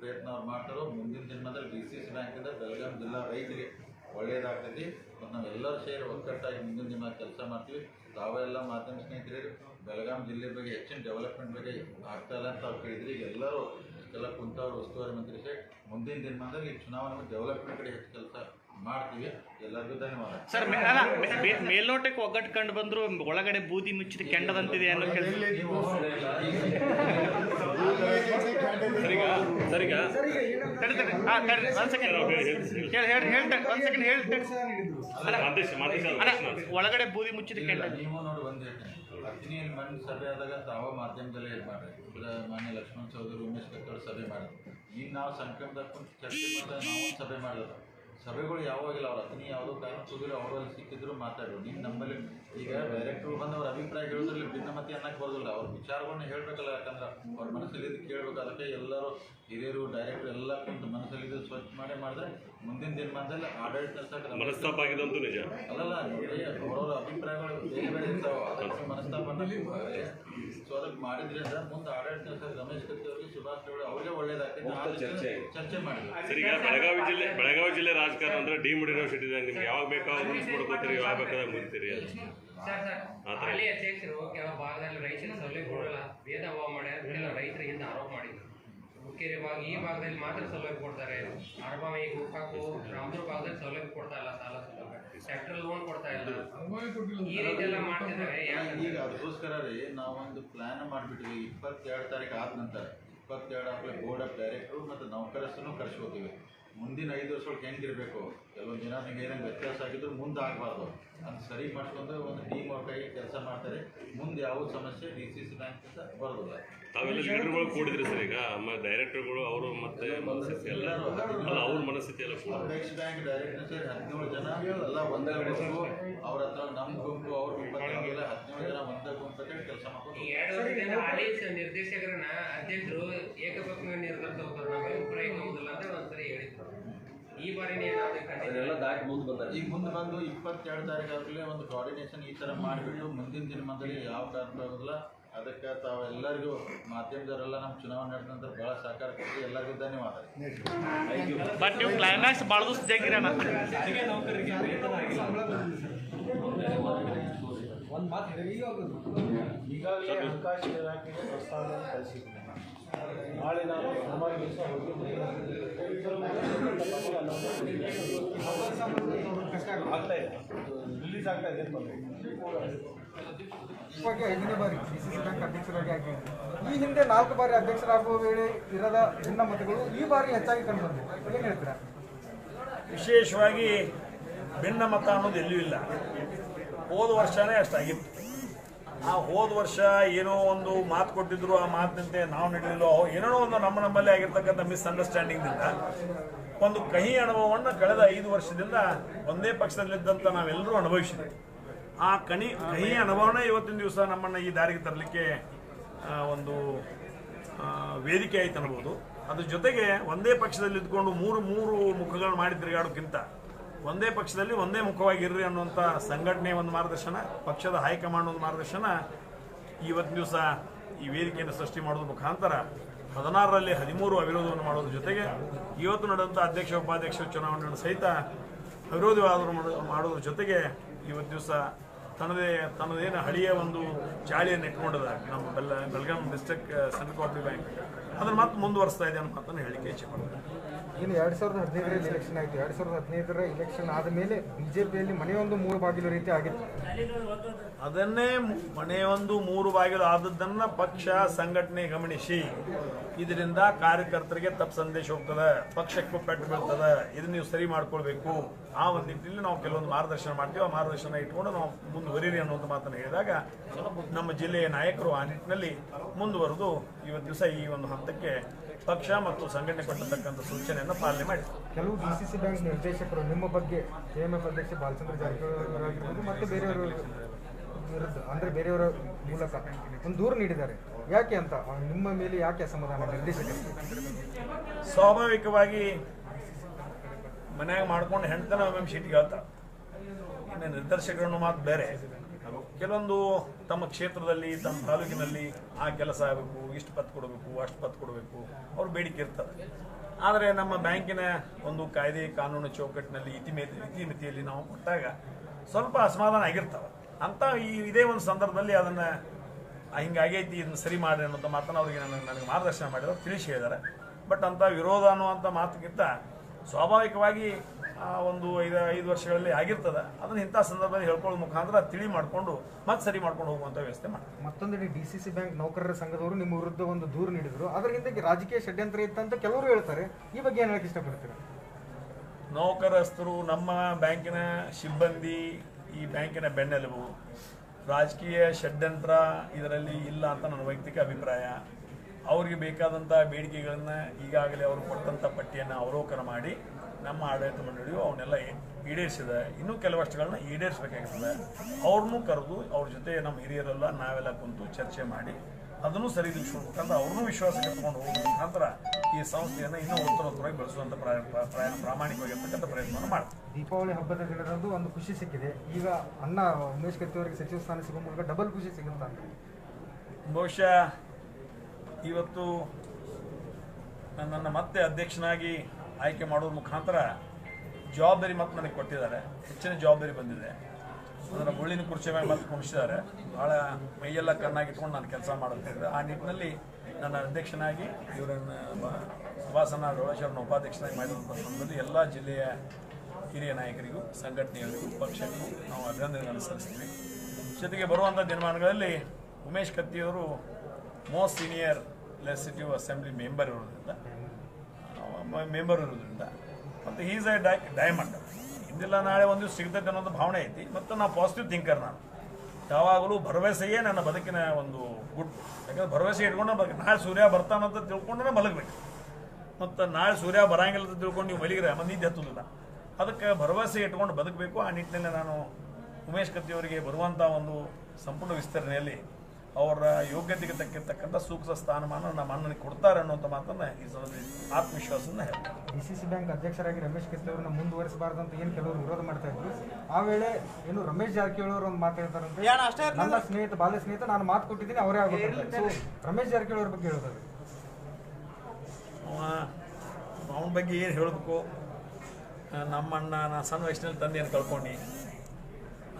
ಪ್ರಯತ್ನ ಅವ್ರು ಮಾಡ್ತಾರೆ, ಮುಂದಿನ ದಿನಮಾನದಲ್ಲಿ ಡಿ ಸಿ ಸಿ ಬ್ಯಾಂಕಿಂದ ಬೆಳಗಾಂ ಜಿಲ್ಲಾ ರೈತರಿಗೆ ಒಳ್ಳೇದಾಗ್ತೈತಿ. ಮತ್ತು ನಾವೆಲ್ಲರೂ ಸೇರಿ ಒಗ್ಗಟ್ಟಾಗಿ ಮುಂದಿನ ದಿನ ಕೆಲಸ ಮಾಡ್ತೀವಿ. ತಾವೆಲ್ಲ ಮಾಧ್ಯಮ ಸ್ನೇಹಿತರು ಬೆಳಗಾಂ ಜಿಲ್ಲೆ ಬಗ್ಗೆ ಹೆಚ್ಚಿನ ಡೆವಲಪ್ಮೆಂಟ್ ಬಗ್ಗೆ ಆಗ್ತಾ ಇಲ್ಲ ಅಂತ ಅವ್ರು ಕೇಳಿದ್ರಿ. ಎಲ್ಲರೂ ಎಲ್ಲ ಕುಂತವ್ರು ಉಸ್ತುವಾರಿ ಮಂತ್ರಿ ಸೇ ಮುಂದಿನ ದಿನಮಾನದಲ್ಲಿ ಚುನಾವಣೆ ಡೆವಲಪ್ಮೆಂಟ್ ಕಡೆ ಹೆಚ್ಚು ಕೆಲಸ ಮಾಡ್ತೀವಿ. ಎಲ್ಲರಿಗೂ ಧನ್ಯವಾದ. ಸರ್ ಮೇ- ಅಲ್ಲ ಮೇ- ಮೇ- ಮೇಲ್ನೋಟಕ್ಕೆ ಒಗ್ಗಟ್ಟು ಕಂಡು ಬಂದ್ರು ಒಳಗಡೆ ಬೂದಿ ಮುಚ್ಚಿದ ಕೆಂಡದಂತಿದೆ ಅನ್ನೋ ಕೆಲಸ ಸರಿಗ ಸರಿಗ ತಡಿ ತಡಿ. ಹಾ ತಡಿ ಒಂದ್ ಸೆಕೆಂಡ್ ಹೇಳಿ ಹೇಳಿ ಹೇಳಿ. ಒಂದ್ ಸೆಕೆಂಡ್ ಹೇಳಿ ಮಾದೇಶ್ ಮಾದೇಶ್ ಅಲ್ಲ ಒಳಗಡೆ ಬೂದಿ ಮುಚ್ಚಿದ ಕೆಂಡ. ನೀವು ನೋಡಿ ಒಂದು ಹೇಳ್ತೀನಿ ಸಭೆ ಆದಾಗ ತಾವ ಮಾಧ್ಯಮದಲ್ಲೇ ಇದು ಮಾಡ್ರಿ. ಮಾನ್ಯ ಲಕ್ಷ್ಮಣ್ ಚೌಧರಿ ಉಮೇಶ್ ಕತ್ತೋರ್ ಸಭೆ ಮಾಡಿದ್ರು. ಈಗ ನಾವು ಸಂಕ್ರಮದಾಗ ಕುಂತು ಚರ್ಚೆ ಮಾಡಿದಾಗ ನಾವು ಒಂದು ಸಭೆ ಮಾಡಿದ್ರು ಸಭೆಗಳು ಯಾವಾಗಿಲ್ಲ ಅವ್ರ ಅತನಿ ಯಾವುದೋ ಕಾರಣ ಕೂಗಿದ್ರು ಅವರಲ್ಲಿ ಸಿಕ್ಕಿದ್ರು ಮಾತಾಡು ನೀನು ನಮ್ಮಲ್ಲಿ ಈಗ ಡೈರೆಕ್ಟ್ರು ಬಂದು ಅವ್ರ ಅಭಿಪ್ರಾಯ ಹೇಳೋದ್ರಲ್ಲಿ ಭಿನ್ನಮತಿ ಅನ್ನಕ್ಕೆ ಬರೋದಿಲ್ಲ. ಅವ್ರ ವಿಚಾರಗಳನ್ನ ಹೇಳಬೇಕಲ್ಲ ಯಾಕಂದ್ರೆ ಅವ್ರ ಮನಸ್ಸಲ್ಲಿ ಕೇಳಬೇಕು. ಅದಕ್ಕೆ ಎಲ್ಲರೂ ಹಿರಿಯರು ಡೈರೆಕ್ಟರ್ ಎಲ್ಲ ಕುಂತು ಮನಸ್ಸಲ್ಲಿ ಸ್ವಚ್ಛ ಮಾಡಿ ಮಾಡಿದ್ರೆ ಮುಂದಿನ ದಿನಮಾನದಲ್ಲಿ ಆಡಳಿತ ಮನಸ್ತಾಪ ಆಗಿದೆ ಮನಸ್ತಾಪ ಆಗಿದಂತೂ ನಿಜ. ಅಲ್ಲಲ್ಲ ಅವರವರ ಅಭಿಪ್ರಾಯಗಳು ಬೇರೆ ಬೇರೆ ಇರ್ತಾವ. ಅದಕ್ಕೆ ಮನಸ್ತಾಪ ಸೊ ಅದಕ್ಕೆ ಮಾಡಿದ್ರಿಂದ ಮುಂದೆ ಆಡಳಿತ ರಮೇಶ್ ಕತ್ತಿ ಅವರಿಗೆ ಸುಭಾಷ್ ಗೌಡ ಅವ್ರಿಗೆ ಒಳ್ಳೇದಾಗ್ತದೆ ಚರ್ಚೆ. ಚರ್ಚೆ ಮಾಡಿದ್ವಿ ಸರಿಗ ಬೆಳಗಾವಿ ಜಿಲ್ಲೆ ಬೆಳಗಾವಿ ಜಿಲ್ಲೆ ರಾಜಕಾರಣ ಅಂದ್ರೆ ಡಿ ಯೂನಿವರ್ಸಿಟಿ ಇದ್ದಂಗೆ ನಿಮ್ಗೆ ಯಾವಾಗ ಬೇಕಾವಾಗ ರೂಲ್ಸ್ ಮಾಡ್ಕೋತೀರಿ ಯಾವಾಗ ಬೇಕಾದಾಗ ಮುಗಿತೀರಿ ಸರ್ ಸರ್. ಹಾಲಿ ಅಧ್ಯಕ್ಷರು ಕೆಲವು ಭಾಗದಲ್ಲಿ ರೈತರ ಸೌಲಭ್ಯ ಕೊಡಲ್ಲ. ಭೇದ ಭಾವ ಮಾಡ್ಯಾರ ರೈತರಿಗೆ ಆರೋಪ ಮಾಡಿದ್ರು. ಹುಕ್ಕೇರಿ ಭಾಗ ಈ ಭಾಗದಲ್ಲಿ ಮಾತ್ರ ಸೌಲಭ್ಯ ಕೊಡ್ತಾರೆ. ಅರಬಾವಿ ಗೋಕಾಕು ರಾಮದುರ್ಗ ಭಾಗದಲ್ಲಿ ಸೌಲಭ್ಯ ಕೊಡ್ತಾ ಇಲ್ಲ ಸಾಲ ಸೌಲಭ್ಯ ಸೆಂಟ್ರಲ್ ಲೋನ್ ಕೊಡ್ತಾ ಇಲ್ಲ. ಈ ರೀತಿ ಎಲ್ಲ ಮಾಡ್ತಿದ್ದಾರೆ ಈಗ ಅದಕ್ಕೋಸ್ಕರ ರೀ ನಾವೊಂದು ಪ್ಲಾನ್ ಮಾಡಿಬಿಟ್ವಿ. ಇಪ್ಪತ್ತೆರಡು ತಾರೀಕು ಆದ ನಂತರ ಇಪ್ಪತ್ತೆರಡು ಬೋರ್ಡ್ ಆಫ್ ಡೈರೆಕ್ಟ್ರು ಮತ್ತು ನೌಕರಸ್ಥನು ಕರ್ಸ್ಕೋತೀವಿ. ಮುಂದಿನ ಐದು ವರ್ಷೊಳಗೆ ಹೆಂಗಿರಬೇಕು? ಕೆಲವೊಂದು ಜನ ನಿಮ್ಗೆ ಏನಂಗೆ ವ್ಯತ್ಯಾಸ ಆಗಿದ್ರು ಮುಂದೆ ಆಗಬಾರ್ದು. ಅದು ಸರಿ ಮಾಡ್ಕೊಂಡು ಒಂದು ಟೀಮ್ ವರ್ಕ್ ಆಗಿ ಕೆಲಸ ಮಾಡ್ತಾರೆ. ಮುಂದೆ ಯಾವ ಸಮಸ್ಯೆ ಡಿ ಸಿ ಸಿ ಬ್ಯಾಂಕಿಂದ ಬರೋದಿಲ್ಲ. ತಾವೆಲ್ಲ ಲೀಡರ್ಗಳು ಕೂಡಿದ್ರಿ ಸರ್ ಈಗ. ಡೈರೆಕ್ಟರ್ಗಳು ಅವರು ಮತ್ತೆ ಮನಸ್ಥಿತಿ ಎಲ್ಲ ಅವ್ರ ಮನಸ್ಥಿತಿ ಎಲ್ಲ ಕೂಡ. ಅಪೆಕ್ಸ್ ಬ್ಯಾಂಕ್ ಡೈರೆಕ್ಟರ್ ಸರ್ ಹದಿನೇಳು ಜನ. ಎಲ್ಲ ಒಂದೇ ಗುಂಪು. ಅವ್ರ ಹತ್ರ ನಮ್ಮ ಗುಂಪು ಅವ್ರ ಗುಂಪು ಎಲ್ಲ ಹದಿನೇಳು ಜನ ಒಂದೇ ಗುಂಪು ಅಂತ ಕೆಲಸ ಮಾಡ್ಕೊಂಡು ಈ ಎರಡು ಸ- ನಿರ್ದೇಶಕರನ್ನ ಅಧ್ಯಕ್ಷರು ಏಕಪಕ್ಷ ನಿರ್ಧಾರ ತಗೋತಾರೆ ನಾವು ಅಭಿಪ್ರಾಯ ಹೋಗುದಿಲ್ಲ ಅಂತ ಈ ಬಾರಿ ಏನಾದ್ರು ಅದನ್ನೆಲ್ಲ ದಾಟಿ ಮುಂದೆ ಬಂದಾರೆ. ಈಗ ಮುಂದೆ ಬಂದು ಇಪ್ಪತ್ತೆರಡು ತಾರೀಕು ಆಗಲೇ ಒಂದು ಕೋಆರ್ಡಿನೇಷನ್ ಈ ತರ ಮಾಡಿಬಿಟ್ಟು ಮುಂದಿನ ದಿನಮಾನದಲ್ಲಿ ಯಾವ ಕಾರಣ ಆಗೋದಿಲ್ಲ. ಅದಕ್ಕೆ ತಾವೆಲ್ಲರಿಗೂ ಮಾಧ್ಯಮದವರೆಲ್ಲ ನಮ್ಮ ಚುನಾವಣೆ ನಡೆದ ನಂತರ ಭಾಳ ಸಹಕಾರ ಕೊಟ್ಟು ಎಲ್ಲರಿಗೂ ಧನ್ಯವಾದ ಬಟ್ ನೀವು ಕ್ಲೈಮ್ಯಾಕ್ಸ್ ಭಾಳ ದಿವಸ ಒಂದು ಮಾತು ಈಗಾಗಲೇ ಹಣಕಾಸು ಇಲಾಖೆಗೆ ಪ್ರಸ್ತಾವನೆ ಕಳಿಸಿದ್ದೀನಿ ನಾಳೆ ನಾನು ಹೋಗಿ ಆಗ್ತಾ ಇದೆ ರಿಲೀಸ್ ಆಗ್ತಾ ಇದೆ ಇವಾಗ ಐದನೇ ಬಾರಿ ಡಿ ಸಿ ಸಿ ಬ್ಯಾಂಕ್ ಅಧ್ಯಕ್ಷರಾಗಿ ಆಗಿದ್ದಾರೆ ಈ ಹಿಂದೆ ನಾಲ್ಕು ಬಾರಿ ಅಧ್ಯಕ್ಷರಾಗುವ ವೇಳೆ ಇರದ ಭಿನ್ನಮತಗಳು ಈ ಬಾರಿ ಹೆಚ್ಚಾಗಿ ಕಂಡುಬಂದಿದೆ ಏನು ಹೇಳ್ತೀರಾ? ವಿಶೇಷವಾಗಿ ಭಿನ್ನಮತ ಅನ್ನೋದು ಎಲ್ಲೂ ಇಲ್ಲ. ಹೋದ ವರ್ಷನೇ ಅಷ್ಟಾಗಿತ್ತು. ಆ ಹೋದ ವರ್ಷ ಏನೋ ಒಂದು ಮಾತು ಕೊಟ್ಟಿದ್ರು, ಆ ಮಾತಿನಂತೆ ನಾವು ನಡೆಯಲಿಲ್ಲೋ ಏನೋ ಒಂದು ನಮ್ಮ ನಮ್ಮಲ್ಲೇ ಆಗಿರ್ತಕ್ಕಂಥ ಮಿಸ್ಅಂಡರ್ಸ್ಟ್ಯಾಂಡಿಂಗ್ನಿಂದ ಒಂದು ಕಹಿ ಅನುಭವವನ್ನು ಕಳೆದ ಐದು ವರ್ಷದಿಂದ ಒಂದೇ ಪಕ್ಷದಲ್ಲಿದ್ದಂಥ ನಾವೆಲ್ಲರೂ ಅನುಭವಿಸಿದ್ವಿ. ಆ ಕಣಿ, ಕಹಿ ಅನುಭವನೇ ಇವತ್ತಿನ ದಿವಸ ನಮ್ಮನ್ನು ಈ ದಾರಿಗೆ ತರಲಿಕ್ಕೆ ಒಂದು ವೇದಿಕೆ ಆಯ್ತು ಅನ್ಬೋದು. ಅದ್ರ ಜೊತೆಗೆ ಒಂದೇ ಪಕ್ಷದಲ್ಲಿ ಇದ್ಕೊಂಡು ಮೂರು ಮೂರು ಮುಖಗಳು ಮಾಡಿ ತಿರುಗಾಡೋಕ್ಕಿಂತ ಒಂದೇ ಪಕ್ಷದಲ್ಲಿ ಒಂದೇ ಮುಖವಾಗಿರ್ರಿ ಅನ್ನುವಂಥ ಸಂಘಟನೆ ಒಂದು ಮಾರ್ಗದರ್ಶನ, ಪಕ್ಷದ ಹೈಕಮಾಂಡ್ ಒಂದು ಮಾರ್ಗದರ್ಶನ. ಇವತ್ತಿನ ದಿವಸ ಈ ವೇದಿಕೆಯನ್ನು ಸೃಷ್ಟಿ ಮಾಡೋದ್ರ ಮುಖಾಂತರ ಹದಿನಾರರಲ್ಲಿ ಹದಿಮೂರು ಅವಿರೋಧವನ್ನು ಮಾಡೋದ್ರ ಜೊತೆಗೆ ಇವತ್ತು ನಡೆದಂಥ ಅಧ್ಯಕ್ಷ, ಉಪಾಧ್ಯಕ್ಷ ಚುನಾವಣೆಯನ್ನು ಸಹಿತ ಅವಿರೋಧವಾದ ಮಾಡೋದ್ರ ಜೊತೆಗೆ ಇವತ್ತು ದಿವಸ ತನ್ನದೇ, ತನ್ನದೇನು ಹಳಿಯ ಒಂದು ಚಾಳಿಯನ್ನು ಇಟ್ಕೊಂಡಿದೆ ನಮ್ಮ ಬೆಲ್ಲ, ಬೆಳಗಾಂ ಡಿಸ್ಟ್ರಿಕ್ಟ್ ಸೆಂಟ್ರಲ್ ಬ್ಯಾಂಕ್ ಅದನ್ನು ಮತ್ತೆ ಮುಂದುವರಿಸ್ತಾ ಇದೆ ಅನ್ನೋ ಮಾತನ್ನು ಹೇಳಿಕೆ ಇಚ್ಛೆ ಇನ್ನು ಎರಡು ಸಾವಿರದ ಹದಿನೈದರಲ್ಲಿ ಎಲೆಕ್ಷನ್ ಆಯಿತು. ಎರಡು ಸಾವಿರದ ಹದಿನೈದರ ಎಲೆಕ್ಷನ್ ಆದ ಮೇಲೆ ಬಿ ಜೆ ಪಿಯಲ್ಲಿ ಮನೆಯೊಂದು ಮೂರು ಬಾಗಿಲು ರೀತಿ ಆಗಿತ್ತು. ಅದನ್ನೇ ಮನೆಯೊಂದು ಮೂರು ಬಾಗಿಲು ಆದದ್ದನ್ನು ಪಕ್ಷ ಸಂಘಟನೆ ಗಮನಿಸಿ. ಇದರಿಂದ ಕಾರ್ಯಕರ್ತರಿಗೆ ತಪ್ಪು ಸಂದೇಶ ಹೋಗ್ತದೆ. ಪಕ್ಷಕ್ಕೂ ಪೆಟ್ಟು ಬೀಳ್ತದೆ. ಇದನ್ನ ನೀವು ಸರಿ ಮಾಡ್ಕೊಳ್ಬೇಕು. ಆ ಒಂದು ನಿಟ್ಟಿನಲ್ಲಿ ನಾವು ಕೆಲವೊಂದು ಮಾರ್ಗದರ್ಶನ ಮಾಡ್ತೀವಿ. ಆ ಮಾರ್ಗದರ್ಶನ ಇಟ್ಕೊಂಡು ನಾವು ಮುಂದುವರಿರಿ ಒಂದು ಮಾತನ್ನು ಹೇಳಿದಾಗ ನಮ್ಮ ಜಿಲ್ಲೆಯ ನಾಯಕರು ಆ ನಿಟ್ಟಿನಲ್ಲಿ ಮುಂದುವರೆದು ಇವತ್ತು ದಿವಸ ಈ ಒಂದು ಹಂತಕ್ಕೆ ಪಕ್ಷ ಮತ್ತು ಸಂಘಟನೆ ಕೊಟ್ಟಿರ್ತಕ್ಕಂಥ ಸೂಚನೆಯನ್ನು ಪಾಲನೆ ಮಾಡಿ ಕೆಲವು ಡಿ ಸಿ ಸಿ ಬ್ಯಾಂಕ್ ನಿರ್ದೇಶಕರು ನಿಮ್ಮ ಬಗ್ಗೆ ಕೆ ಎಂ ಎಫ್ ಅಧ್ಯಕ್ಷ ಬಾಲಚಂದ್ರ ಜಾರಕಿಹೊಳಿ ಮತ್ತು ಬೇರೆಯವರು ವಿರುದ್ಧ ಅಂದರೆ ಬೇರೆಯವರ ಮೂಲಕ ಒಂದು ದೂರು ನೀಡಿದ್ದಾರೆ. ಯಾಕೆ ಅಂತ ನಿಮ್ಮ ಮೇಲೆ ಯಾಕೆ ಅಸಮಾಧಾನ ನಿರ್ದೇಶಕರು. ಸ್ವಾಭಾವಿಕವಾಗಿ ಮನ್ಯಾಗ ಮಾಡ್ಕೊಂಡು ಹೆಣ್ತನ ಒಮ್ಮೆ ಶೀಟ್ಗೆ ಹೇಳ್ತಾರೆ ಇನ್ನು ನಿರ್ದೇಶಕರನ್ನು ಮಾತು ಬೇರೆ. ಕೆಲವೊಂದು ತಮ್ಮ ಕ್ಷೇತ್ರದಲ್ಲಿ, ತಮ್ಮ ತಾಲೂಕಿನಲ್ಲಿ ಆ ಕೆಲಸ ಆಗಬೇಕು, ಇಷ್ಟು ಪತ್ ಕೊಡಬೇಕು, ಅಷ್ಟು ಪತ್ ಕೊಡಬೇಕು, ಅವ್ರ ಬೇಡಿಕೆ ಇರ್ತದೆ. ಆದರೆ ನಮ್ಮ ಬ್ಯಾಂಕಿನ ಒಂದು ಕಾಯ್ದೆ, ಕಾನೂನು ಚೌಕಟ್ಟಿನಲ್ಲಿ ಇತಿಮಿತಿ ಇತಿಮಿತಿಯಲ್ಲಿ ನಾವು ಕೊಟ್ಟಾಗ ಸ್ವಲ್ಪ ಅಸಮಾಧಾನ ಆಗಿರ್ತವೆ. ಅಂತ ಈ ಇದೇ ಒಂದು ಸಂದರ್ಭದಲ್ಲಿ ಅದನ್ನು ಹಿಂಗಾಗೈತಿ, ಇದನ್ನು ಸರಿ ಮಾಡಿ ಅನ್ನೋಂಥ ಮಾತನ್ನು ಅವರಿಗೆ ನನಗೆ ನನಗೆ ಮಾರ್ಗದರ್ಶನ ಮಾಡಿದ್ರು ತಿಳಿಸಿ ಹೇಳಿದ್ದಾರೆ. ಬಟ್ ಅಂಥ ವಿರೋಧ ಅನ್ನುವಂಥ ಮಾತುಗಿಂತ ಸ್ವಾಭಾವಿಕವಾಗಿ ಒಂದು ಐದು ಐದು ವರ್ಷಗಳಲ್ಲಿ ಆಗಿರ್ತದೆ. ಅದನ್ನ ಇಂಥ ಸಂದರ್ಭದಲ್ಲಿ ಹೇಳ್ಕೊಳ್ಳೋ ಮುಖಾಂತರ ತಿಳಿ ಮಾಡಿಕೊಂಡು ಮತ್ತೆ ಸರಿ ಮಾಡ್ಕೊಂಡು ಹೋಗುವಂಥ ವ್ಯವಸ್ಥೆ ಮಾಡ್ತೀವಿ. ಮತ್ತೊಂದೆಡೆ ಡಿ ಸಿ ಸಿ ಬ್ಯಾಂಕ್ ನೌಕರರ ಸಂಘದವರು ನಿಮ್ಮ ವಿರುದ್ಧ ಒಂದು ದೂರು ನೀಡಿದರು. ಅದರ ಹಿಂದೆ ರಾಜಕೀಯ ಷಡ್ಯಂತ್ರ ಇತ್ತಂತ ಕೆಲವರು ಹೇಳ್ತಾರೆ. ಈ ಬಗ್ಗೆ ಏನು ಹೇಳಕ್ಕೆ ಇಷ್ಟಪಡ್ತೀರಾ? ನೌಕರಸ್ಥರು ನಮ್ಮ ಬ್ಯಾಂಕಿನ ಸಿಬ್ಬಂದಿ ಈ ಬ್ಯಾಂಕಿನ ಬೆನ್ನೆಲುಬು. ರಾಜಕೀಯ ಷಡ್ಯಂತ್ರ ಇದರಲ್ಲಿ ಇಲ್ಲ ಅಂತ ನನ್ನ ವೈಯಕ್ತಿಕ ಅಭಿಪ್ರಾಯ. ಅವರಿಗೆ ಬೇಕಾದಂಥ ಬೇಡಿಕೆಗಳನ್ನು ಈಗಾಗಲೇ ಅವರು ಕೊಟ್ಟಂಥ ಪಟ್ಟಿಯನ್ನು ಅವಲೋಕನ ಮಾಡಿ ನಮ್ಮ ಆಡಳಿತ ಮಂಡಳಿಯು ಅವನ್ನೆಲ್ಲ ಈಡೇರಿಸಿದೆ. ಇನ್ನೂ ಕೆಲವಷ್ಟುಗಳನ್ನ ಈಡೇರಿಸಬೇಕಾಗ್ತದೆ. ಅವ್ರನ್ನೂ ಕರೆದು ಅವ್ರ ಜೊತೆ ನಮ್ಮ ಹಿರಿಯರೆಲ್ಲ ನಾವೆಲ್ಲ ಕುಂತು ಚರ್ಚೆ ಮಾಡಿ ಅದನ್ನು ಸರಿದೂಗಿಸ್ಬೇಕಂದ್ರೆ ಅವ್ರನ್ನೂ ವಿಶ್ವಾಸ ಕಟ್ಕೊಂಡು ಹೋಗುವ ಮುಖಾಂತರ ಈ ಸಂಸ್ಥೆಯನ್ನು ಇನ್ನೂ ಉತ್ತರೋತ್ತರವಾಗಿ ಬೆಳೆಸುವಂಥ ಪ್ರಾಯ ಪ್ರಾಯ ಪ್ರಾಮಾಣಿಕವಾಗಿರ್ತಕ್ಕಂಥ ಪ್ರಯತ್ನವನ್ನು ಮಾಡ್ತೀವಿ. ದೀಪಾವಳಿ ಹಬ್ಬದ ದಿನದಂದು ಒಂದು ಖುಷಿ ಸಿಕ್ಕಿದೆ. ಈಗ ಅಣ್ಣ ಉಮೇಶ್ ಕತ್ತಿ ಅವರಿಗೆ ಸಚಿವ ಸ್ಥಾನ ಸಿಗುವ ಮೂಲಕ ಡಬಲ್ ಖುಷಿ ಸಿಗುತ್ತಾ ಬಹುಶಃ ಇವತ್ತು ನನ್ನನ್ನು ಮತ್ತೆ ಅಧ್ಯಕ್ಷನಾಗಿ ಆಯ್ಕೆ ಮಾಡೋದ್ರ ಮುಖಾಂತರ ಜವಾಬ್ದಾರಿ ಮತ್ತೆ ನನಗೆ ಕೊಟ್ಟಿದ್ದಾರೆ. ಹೆಚ್ಚಿನ ಜವಾಬ್ದಾರಿ ಬಂದಿದೆ. ಅದರ ಮುಳ್ಳಿನ ಕುರ್ಚಿ ಮೇಲೆ ಮತ್ತೆ ಕುಣಿಸಿದ್ದಾರೆ. ಭಾಳ ಮೈಯೆಲ್ಲ ಕಣ್ಣಾಗಿಟ್ಕೊಂಡು ನಾನು ಕೆಲಸ ಮಾಡುತ್ತಿದ್ದೆ ಆ ನಿಟ್ಟಿನಲ್ಲಿ ನನ್ನ ಅಧ್ಯಕ್ಷನಾಗಿ ಇವರನ್ನು ಸುಭಾಸನ ರೋಳೇಶ್ವರನ ಉಪಾಧ್ಯಕ್ಷನಾಗಿ ಮಾಡಿರುವಂಥ ಸಂದರ್ಭದಲ್ಲಿ ಎಲ್ಲ ಜಿಲ್ಲೆಯ ಹಿರಿಯ ನಾಯಕರಿಗೂ ಸಂಘಟನೆಯವರಿಗೂ ಪಕ್ಷಕ್ಕೂ ನಾವು ಅಭಿನಂದನೆಗಳನ್ನು ಸಲ್ಲಿಸ್ತೀವಿ. ಜೊತೆಗೆ ಬರುವಂಥ ದಿನಮಾನಗಳಲ್ಲಿ Umesh ಕತ್ತಿಯವರು most senior legislative assembly member ಇರೋದ್ರಿಂದ ಮೆಂಬರ್ ಇರೋದ್ರಿಂದ ಮತ್ತು ಈಸ್ ಎ ಡೈ ಡೈಮಂಡ್ ಇಂದಿಲ್ಲ ನಾಳೆ ಒಂದು ಸಿಗ್ತೈತೆ ಅನ್ನೋದು ಭಾವನೆ ಐತಿ. ಮತ್ತು ನಾನು ಪಾಸಿಟಿವ್ ಥಿಂಕರ್ ನಾನು. ಯಾವಾಗಲೂ ಭರವಸೆಯೇ ನನ್ನ ಬದುಕಿನ ಒಂದು ಗುಡ್ ಯಾಕಂದ್ರೆ ಭರವಸೆ ಇಟ್ಕೊಂಡು ಬಗ್ಗೆ ನಾಳೆ ಸೂರ್ಯ ಬರ್ತಾನಂತ ತಿಳ್ಕೊಂಡ್ರೆ ಮಲಗಬೇಕು. ಮತ್ತು ನಾಳೆ ಸೂರ್ಯ ಬರಂಗಿಲ್ಲ ಅಂತ ತಿಳ್ಕೊಂಡು ನೀವು ಮಲಗಿದ್ರೆ ಮತ್ತು ನಿದ್ದೆ ಹತ್ತುದಿಲ್ಲ. ಅದಕ್ಕೆ ಭರವಸೆ ಇಟ್ಕೊಂಡು ಬದುಕಬೇಕು. ಆ ನಿಟ್ಟಿನಲ್ಲಿ ನಾನು ಉಮೇಶ್ ಕತ್ತಿಯವರಿಗೆ ಬರುವಂಥ ಒಂದು ಸಂಪೂರ್ಣ ವಿಸ್ತರಣೆಯಲ್ಲಿ ಅವರ ಯೋಗ್ಯತೆಗೆ ತಕ್ಕಿರ್ತಕ್ಕಂಥ ಸೂಕ್ತ ಸ್ಥಾನಮಾನ ನಮ್ಮ ಅಣ್ಣನಿಗೆ ಕೊಡ್ತಾರೆ ಅನ್ನುವಂಥ ಮಾತನ್ನು ಈ ಸಲದಲ್ಲಿ ಆತ್ಮವಿಶ್ವಾಸದಿಂದ ಹೇಳ್ತೀನಿ ಡಿ ಸಿ ಸಿ ಬ್ಯಾಂಕ್ ಅಧ್ಯಕ್ಷರಾಗಿ ರಮೇಶ್ ಕತ್ತಿ ಅವರನ್ನ ಮುಂದುವರಿಸಬಾರ್ದು ಅಂತ ಏನು ಕೆಲವರು ವಿರೋಧ ಮಾಡ್ತಾ ಇದ್ರು. ಆ ವೇಳೆ ಏನು ರಮೇಶ್ ಜಾರಕಿಹೊಳಿ ಅವರು ಒಂದು ಮಾತು ಹೇಳ್ತಾರಂತೆ ನನ್ನ ಸ್ನೇಹಿತ ಬಾಲ್ಯ ಸ್ನೇಹಿತ ನಾನು ಮಾತು ಕೊಟ್ಟಿದ್ದೀನಿ ಅವರೇ ಆಗುತ್ತೆ ಸೊ ರಮೇಶ್ ಜಾರಕಿಹೊಳಿ ಅವ್ರ ಬಗ್ಗೆ ಹೇಳೋದು ಅವ ಅವನ ಬಗ್ಗೆ ಏನು ಹೇಳಬೇಕು? ನಮ್ಮಣ್ಣ ನಾ ಸಣ್ಣ ವಯಸ್ಸಿನಲ್ಲಿ ತಂದೆಯನ್ನು ಕಳ್ಕೊಂಡು.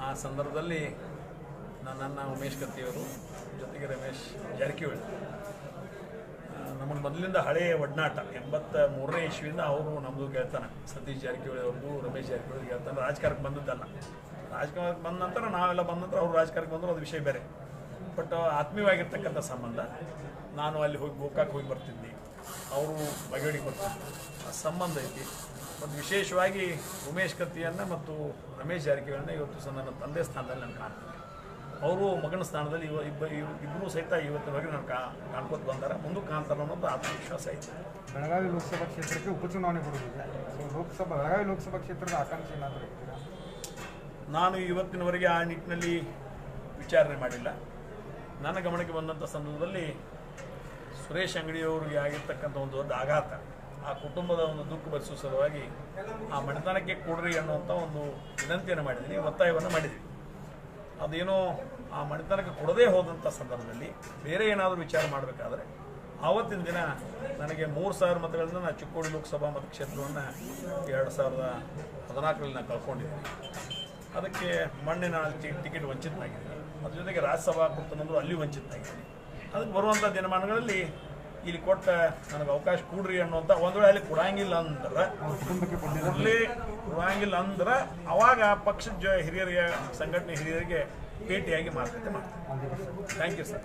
ಆ ಸಂದರ್ಭದಲ್ಲಿ ನನ್ನನ್ನು ಉಮೇಶ್ ಕತ್ತಿಯವರು, ಜೊತೆಗೆ ರಮೇಶ್ ಜಾರಕಿಹೊಳಿ. ನಮಗೆ ಮೊದಲಿಂದ ಹಳೆಯ ಒಡನಾಟ ಎಂಬತ್ತ ಮೂರನೇ ಇಶ್ವಿಯಿಂದ ಅವರು ನಮ್ಮದು ಗೆಳ್ತಾನೆ ಸತೀಶ್ ಜಾರಕಿಹೊಳಿ ಅವ್ರದ್ದು, ರಮೇಶ್ ಜಾರಕಿಹೊಳಿ ಗೆಳ್ತಾನೆ ರಾಜಕಾರಣಕ್ಕೆ ಬಂದದ್ದಲ್ಲ. ರಾಜಕಾರಕ್ಕೆ ಬಂದ ನಂತರ ನಾವೆಲ್ಲ ಬಂದ ನಂತರ ಅವರು ರಾಜಕಾರಕ್ಕೆ ಬಂದರು, ಅದು ವಿಷಯ ಬೇರೆ. ಬಟ್ ಆತ್ಮೀಯವಾಗಿರ್ತಕ್ಕಂಥ ಸಂಬಂಧ, ನಾನು ಅಲ್ಲಿ ಹೋಗಿ ಗೋಕಾಕ್ ಹೋಗಿ ಬರ್ತಿದ್ದೆ. ಅವರು ಬಗೆಹಡಿ ಬರ್ತಿದ್ದೆ ಆ ಸಂಬಂಧ ಐತಿ. ಮತ್ತು ವಿಶೇಷವಾಗಿ ಉಮೇಶ್ ಕತ್ತಿಯನ್ನು ಮತ್ತು ರಮೇಶ್ ಜಾರಕಿಹೊಳಿನ ಇವತ್ತು ಸಹ ನನ್ನ ತಂದೆ ಸ್ಥಾನದಲ್ಲಿ ನಾನು ಕಾಣ್ತೀನಿ. ಅವರು ಮಗನ ಸ್ಥಾನದಲ್ಲಿ ಇವ ಇಬ್ಬ ಇಬ್ಬರು ಸಹಿತ ಇವತ್ತಿನವರೆಗೆ ನಾನು ಕಾ ಕಾಣ್ಕೋತ ಬಂದಾರೆ. ಮುಂದೆ ಕಾಣ್ತಾರೆ ಅನ್ನೋದು ಆತ್ಮವಿಶ್ವಾಸ ಐತೆ. ಬೆಳಗಾವಿ ಲೋಕಸಭಾ ಕ್ಷೇತ್ರಕ್ಕೆ ಉಪಚುನಾವಣೆ ಸೊ ಲೋಕಸಭಾ ಬೆಳಗಾವಿ ಲೋಕಸಭಾ ಕ್ಷೇತ್ರದ ಆಕಾಂಕ್ಷೆ ಏನಾದರೂ ನಾನು ಇವತ್ತಿನವರೆಗೆ ಆ ನಿಟ್ಟಿನಲ್ಲಿ ವಿಚಾರಣೆ ಮಾಡಿಲ್ಲ. ನನ್ನ ಗಮನಕ್ಕೆ ಬಂದಂಥ ಸಂದರ್ಭದಲ್ಲಿ ಸುರೇಶ್ ಅಂಗಡಿಯವರಿಗೆ ಆಗಿರ್ತಕ್ಕಂಥ ಒಂದು ದೊಡ್ಡ ಆಘಾತ. ಆ ಕುಟುಂಬದ ಒಂದು ದುಃಖ ಭರಿಸುವ ಸಲುವಾಗಿ ಆ ಮನೆತನಕ್ಕೆ ಕೊಡ್ರಿ ಅನ್ನುವಂಥ ಒಂದು ವಿನಂತಿಯನ್ನು ಮಾಡಿದ್ದೀನಿ. ಒತ್ತಾಯವನ್ನು ಮಾಡಿದ್ದೀನಿ. ಅದೇನೋ ಆ ಮಣಿತನಕ್ಕೆ ಕೊಡದೇ ಹೋದಂಥ ಸಂದರ್ಭದಲ್ಲಿ ಬೇರೆ ಏನಾದರೂ ವಿಚಾರ ಮಾಡಬೇಕಾದ್ರೆ ಆವತ್ತಿನ ದಿನ ನನಗೆ ಮೂರು ಸಾವಿರ ಮತಗಳಿಂದ ನಾನು ಚಿಕ್ಕೋಡಿ ಲೋಕಸಭಾ ಮತಕ್ಷೇತ್ರವನ್ನು ಎರಡು ಸಾವಿರದ ಹದಿನಾಲ್ಕರಲ್ಲಿ ನಾನು ಕಳ್ಕೊಂಡಿದ್ದೀನಿ. ಅದಕ್ಕೆ ಮಣ್ಣಿನ ಟಿಕೆಟ್ ವಂಚಿತನಾಗಿದ್ದೀನಿ. ಅದ್ರ ಜೊತೆಗೆ ರಾಜ್ಯಸಭಾ ಕೂತನಂದ್ರು ಅಲ್ಲಿ ವಂಚಿತನಾಗಿದ್ದೀನಿ. ಅದಕ್ಕೆ ಬರುವಂಥ ದಿನಮಾನಗಳಲ್ಲಿ ಇಲ್ಲಿ ಕೊಟ್ಟ ನನಗೆ ಅವಕಾಶ ಕೊಡ್ರಿ ಅನ್ನುವಂಥ ಒಂದು ವೇಳೆ ಅಲ್ಲಿ ಕೊಡಂಗಿಲ್ಲ ಅಂದ್ರೆ, ಕೊಡಲಿ ಕೊಡಂಗಿಲ್ಲ ಅಂದ್ರೆ ಅವಾಗ ಪಕ್ಷದ ಹಿರಿಯರಿಗೆ, ಸಂಘಟನೆ ಹಿರಿಯರಿಗೆ ಭೇಟಿಯಾಗಿ ಮಾತುಕತೆ ಮಾಡ್ತೀನಿ. Thank you sir